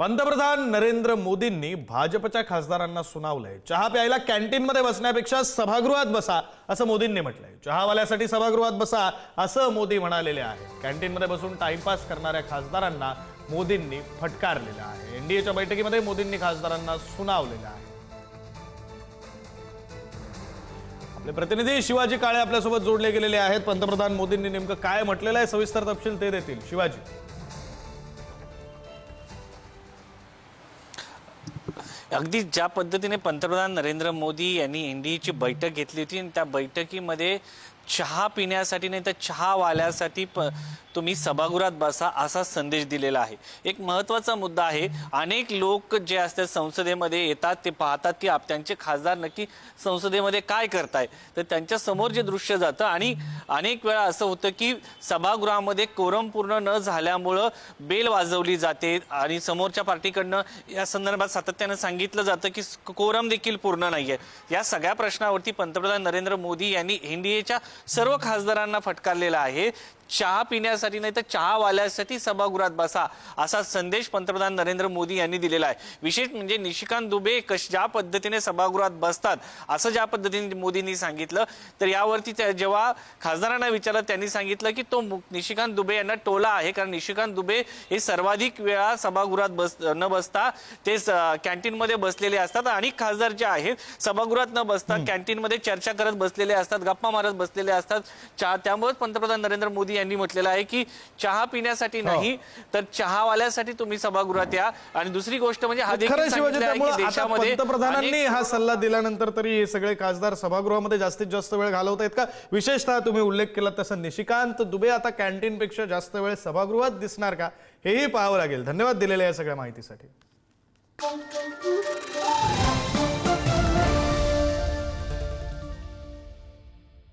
पंतप्रधान नरेंद्र मोदींनी भाजपच्या खासदारांना सुनावलंय. चहा प्यायला कॅन्टीनमध्ये बसण्यापेक्षा सभागृहात बसा असं मोदींनी म्हटलंय. चहावाल्यासाठी सभागृहात बसा असं मोदी म्हणालेले आहे कॅन्टीनमध्ये बसून टाइमपास करणाऱ्या खासदारांना मोदींनी फटकारलेलं आहे. एनडीएच्या बैठकीमध्ये मोदींनी खासदारांना सुनावलेलं आहे. आपले प्रतिनिधी शिवाजी काळे आपल्यासोबत जोडले गेलेले आहेत. पंतप्रधान मोदींनी नेमकं काय म्हटलेलं आहे? सविस्तर तपशील ते देतील. शिवाजी. अगदी ज्या पद्धतीने पंतप्रधान नरेंद्र मोदी यांनी एनडीएची बैठक घेतली होती आणि त्या बैठकीमध्ये चहा पिण्यासाठी नाही तर चहावाल्यासाठी प तुम्ही सभागृहात बसा असा संदेश दिलेला आहे. एक महत्त्वाचा मुद्दा आहे अनेक लोक जे असतात संसदेमध्ये येतात ते पाहतात की आप त्यांचे खासदार नक्की संसदेमध्ये काय करताय. तर त्यांच्यासमोर जे दृश्य जातं आणि अनेक वेळा असं होतं की सभागृहामध्ये कोरम पूर्ण न झाल्यामुळं बेल वाजवली जाते आणि समोरच्या पार्टीकडनं या संदर्भात सातत्यानं सांगितलं जातं की कोरम देखील पूर्ण नाही आहे या सगळ्या प्रश्नावरती पंतप्रधान नरेंद्र मोदी यांनी एन डी एच्या सर्व खासदारांना फटकारलेला आहे. चहा पिण्यासाठी नाही तर चहावाल्यासाठी सभागृहात बसा असा संदेश पंतप्रधान नरेंद्र मोदी यांनी दिलेला आहे. विशेष म्हणजे निशिकांत दुबे कश ज्या पद्धतीने सभागृहात बसतात असं ज्या पद्धतीने मोदींनी सांगितलं तर यावरती जेव्हा खासदारांना विचारलं त्यांनी सांगितलं की तो निशिकांत दुबे यांना टोला आहे कारण निशिकांत दुबे हे सर्वाधिक वेळा सभागृहात बस न बसता ते कॅन्टीनमध्ये बसलेले असतात. आणि खासदार जे आहेत सभागृहात न बसता कॅन्टीनमध्ये चर्चा करत बसलेले असतात गप्पा मारत बसलेले असतात. चहा त्यामुळेच पंतप्रधान नरेंद्र मोदी यांनी म्हटलेलं आहे की चहा पिण्यासाठी नाही तर चहावाल्यासाठी तुम्ही सभागृहात या. आणि दुसरी गोष्ट म्हणजे हा देखील पंतप्रधानांनी हा सल्ला दिल्यानंतर तरी हे सगळे खासदार सभागृहामध्ये जास्तीत जास्त वेळ घालवत आहेत का? विशेषतः तुम्ही उल्लेख केला तसं निशिकांत दुबे आता कॅन्टीन पेक्षा जास्त वेळ सभागृहात दिसणार का? हेही पाहावं लागेल. धन्यवाद दिलेल्या या सगळ्या माहितीसाठी.